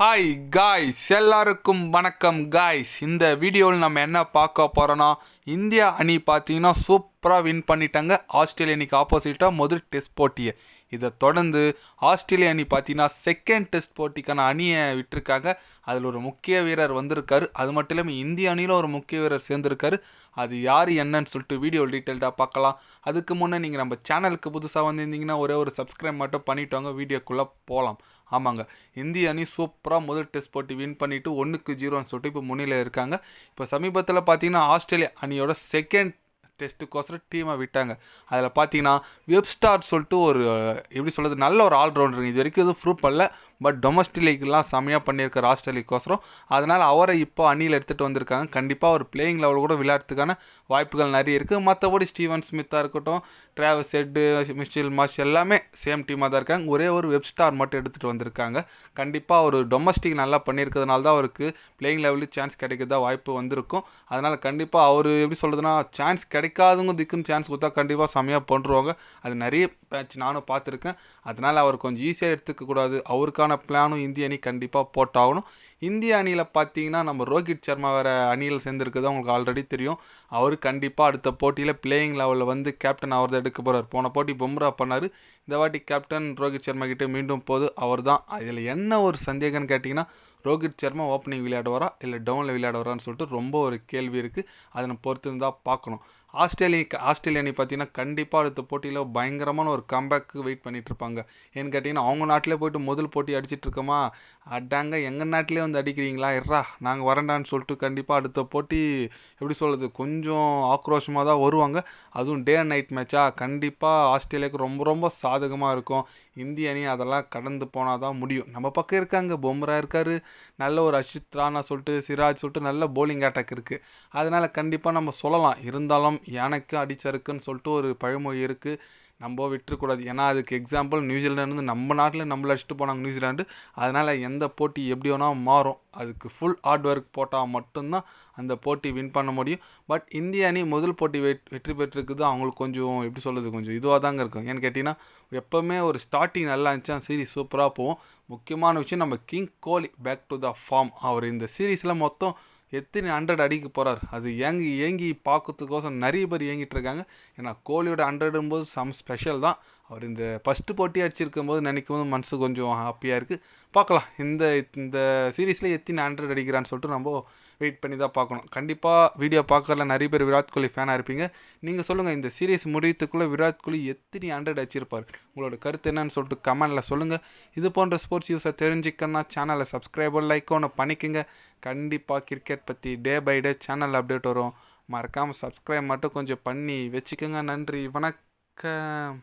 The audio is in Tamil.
ஹாய் காய்ஸ் எல்லாருக்கும் வணக்கம் காய்ஸ் இந்த வீடியோவில் நம்ம என்ன பார்க்க போகிறோன்னா இந்தியா அணி பார்த்தீங்கன்னா சூப்பராக வின் பண்ணிட்டாங்க. ஆஸ்திரேலியா அணிக்கு ஆப்போசிட்டாக முதல் டெஸ்ட் போட்டியை. இதை தொடர்ந்து ஆஸ்திரேலிய அணி பார்த்தீங்கன்னா செகண்ட் டெஸ்ட் போட்டிக்கான அணியை விட்டுருக்காங்க. அதில் ஒரு முக்கிய வீரர் வந்திருக்காரு. அது மட்டும் இல்லாமல் இந்திய அணியில் ஒரு முக்கிய வீரர் சேர்ந்திருக்காரு. அது யார் என்னன்னு சொல்லிட்டு வீடியோ டீட்டெயில்டாக பார்க்கலாம். அதுக்கு முன்னே நீங்கள் நம்ம சேனலுக்கு புதுசாக வந்திருந்தீங்கன்னா ஒரே ஒரு சப்ஸ்கிரைப் மட்டும் பண்ணிட்டோங்க. வீடியோக்குள்ளே போகலாம் ஆமாங்க. இந்திய அணி சூப்பராக முதல் டெஸ்ட் போட்டி வின் பண்ணிவிட்டு ஒன்றுக்கு ஜீரோன்னு சொல்லிட்டு இப்போ முன்னிலை இருக்காங்க. இப்போ சமீபத்தில் பார்த்தீங்கன்னா ஆஸ்திரேலியா அணியோட செகண்ட் டெஸ்ட்டுக்கோசரம் டீமை விட்டாங்க. அதில் பார்த்தீங்கன்னா வெப்ஸ்டார் சொல்லிட்டு ஒரு எப்படி சொல்கிறது நல்ல ஒரு ஆல்ரவுண்டருங்க இது வரைக்கும் எதுவும் ப்ரூவ் பண்ணல. பட் டொமஸ்டிக் லீக்லாம் செம்மையாக பண்ணியிருக்காரு ஆஸ்திரேலியாக்கோசரம் அதனால் அவரை இப்போ அணியில் எடுத்துகிட்டு வந்திருக்காங்க. கண்டிப்பாக ஒரு பிளேயிங் லெவல் கூட விளையாடுறதுக்கான வாய்ப்புகள் நிறைய இருக்குது மற்றபடி ஸ்டீவன் ஸ்மித்தாக இருக்கட்டும் ட்ராவல்ஸ் ஹெட்டு மிஷில் மாஷ் எல்லாமே சேம் டீமாக தான் இருக்காங்க. ஒரே ஒரு வெப்ஸ்டார் மட்டும் எடுத்துகிட்டு வந்திருக்காங்க. கண்டிப்பாக ஒரு டொமஸ்டிக் நல்லா பண்ணியிருக்கிறதுனால தான் அவருக்கு பிளேயிங் லெவலில் சான்ஸ் கிடைக்கிறதா வாய்ப்பு வந்திருக்கும். அதனால் கண்டிப்பாக அவர் எப்படி சொல்கிறதுனா சான்ஸ் கிடைக்காதவங்க திக்குன்னு சான்ஸ் கொடுத்தா கண்டிப்பாக செம்மையாக பண்ணுருவாங்க அது நிறைய மேட்ச் நானும் பார்த்துருக்கேன். அதனால் அவர் கொஞ்சம் ஈஸியாக எடுத்துக்கக்கூடாது அவருக்கான பிளானும் இந்திய அணி கண்டிப்பாக போட்டாகணும். இந்திய அணியில் பார்த்தீங்கன்னா நம்ம ரோஹித் சர்மா வேறு அணியில் சேர்ந்துருக்குது உங்களுக்கு ஆல்ரெடி தெரியும். அவர் கண்டிப்பாக அடுத்த போட்டியில் பிளேயிங் லெவலில் வந்து கேப்டன் அவர் தான் எடுக்க போகிறார் போன போட்டி பும்ரா பண்ணார். இந்த வாட்டி கேப்டன் ரோஹித் சர்மா கிட்டே மீண்டும் போது அவர் தான் அதில் என்ன ஒரு சந்தேகம்னு கேட்டிங்கன்னா ரோஹித் சர்மா ஓப்பனிங் விளையாடுவாரா? இல்லை டவுனில் விளையாடுவாரான்னு சொல்லிட்டு ரொம்ப ஒரு கேள்வி இருக்குது அதை பொறுத்து இருந்தால் பார்க்கணும். ஆஸ்திரேலிய ஆஸ்திரேலியா அணி பார்த்தீங்கன்னா கண்டிப்பாக அடுத்த போட்டியில் பயங்கரமான ஒரு கம்பேக்கு வெயிட் பண்ணிகிட்டு இருப்பாங்க ஏன்னு கேட்டிங்கன்னா அவங்க நாட்டிலே போயிட்டு முதல் போட்டி அடிச்சிட்டு இருக்கோமா? அடாங்க எங்கள் நாட்டிலே வந்து அடிக்கிறீங்களா? இறா நாங்கள் வரண்டான்னு சொல்லிட்டு கண்டிப்பாக அடுத்த போட்டி எப்படி சொல்கிறது கொஞ்சம் ஆக்ரோஷமாக தான் வருவாங்க. அதுவும் டே அண்ட் நைட் மேட்சா கண்டிப்பாக ஆஸ்திரேலியாவுக்கு ரொம்ப ரொம்ப சாதகமாக இருக்கும். இந்திய அணி அதெல்லாம் கடந்து போனால் தான் முடியும். நம்ம பக்கம் இருக்காங்க பொம்ரா இருக்கார் நல்ல ஒரு அஷித் ராணா சொல்லிட்டு சிராஜ் சொல்லிட்டு நல்ல போலிங் அட்டாக் இருக்குது அதனால் கண்டிப்பாக நம்ம சொல்லலாம். இருந்தாலும் எனக்கு அடிச்சறுக்குன்னு சொல்லிட்டு ஒரு பழமொழி இருக்குது நம்ம விட்டுறக்கூடாது. ஏன்னா அதுக்கு எக்ஸாம்பிள் நியூசிலாண்டு வந்து நம்ம நாட்டில் நம்மளை அடிச்சுட்டு போனாங்க நியூசிலாண்டு அதனால் எந்த போட்டி எப்படி வேணால் மாறும். அதுக்கு ஃபுல் ஹார்ட் ஒர்க் போட்டால் மட்டும்தான் அந்த போட்டி வின் பண்ண முடியும். பட் இந்திய அணி முதல் போட்டி வெற்றி பெற்றிருக்குது. அவங்களுக்கு கொஞ்சம் எப்படி சொல்கிறது கொஞ்சம் இதுவாக தாங்க இருக்கும். ஏன்னு கேட்டிங்கன்னா எப்போவுமே ஒரு ஸ்டார்டிங் நல்லா இருந்துச்சா சீரிஸ் சூப்பராக போகும். முக்கியமான விஷயம் நம்ம king Kohli back to the form அவர் இந்த சீரீஸில் மொத்தம் எத்தனை ஹண்ட்ரட் அடிக்க போகிறார் அது ஏங்கி ஏங்கி பார்க்கறதுக்கோசம் நிறைய பேர் ஏங்கிட்டு இருக்காங்க. ஏன்னா கோலியோட ஹண்ட்ரடும்போது சம் ஸ்பெஷல் தான். அவர் இந்த ஃபஸ்ட்டு போட்டி அடிச்சிருக்கும் போது நினைக்கும் போது மனசு கொஞ்சம் ஹாப்பியாக இருக்குது பார்க்கலாம். இந்த இந்த சீரீஸில் எத்தனை ஹண்ட்ரட் அடிக்கிறான்னு சொல்லிட்டு நம்ம வெயிட் பண்ணி தான் பார்க்கணும். கண்டிப்பாக வீடியோ பார்க்கறதுல நிறைய பேர் விராட் கோலி ஃபேனாக இருப்பீங்க. நீங்கள் சொல்லுங்கள் இந்த சீரீஸ் முடியத்துக்குள்ளே விராட் கோலி எத்தனை ஹண்ட்ரட் அடிச்சிருப்பார்? உங்களோட கருத்து என்னன்னு சொல்லிட்டு கமெண்டில் சொல்லுங்கள் இது போன்ற ஸ்போர்ட்ஸ் யூஸை தெரிஞ்சுக்கணும்னா சேனலை சப்ஸ்கிரைபர் லைக் ஒன்று பண்ணிக்கோங்க. கண்டிப்பாக கிரிக்கெட் பற்றி day by day channel update வரும். மறக்காமல் சப்ஸ்கிரைப் மட்டும் கொஞ்சம் பண்ணி வச்சுக்கோங்க. நன்றி. வணக்கம்.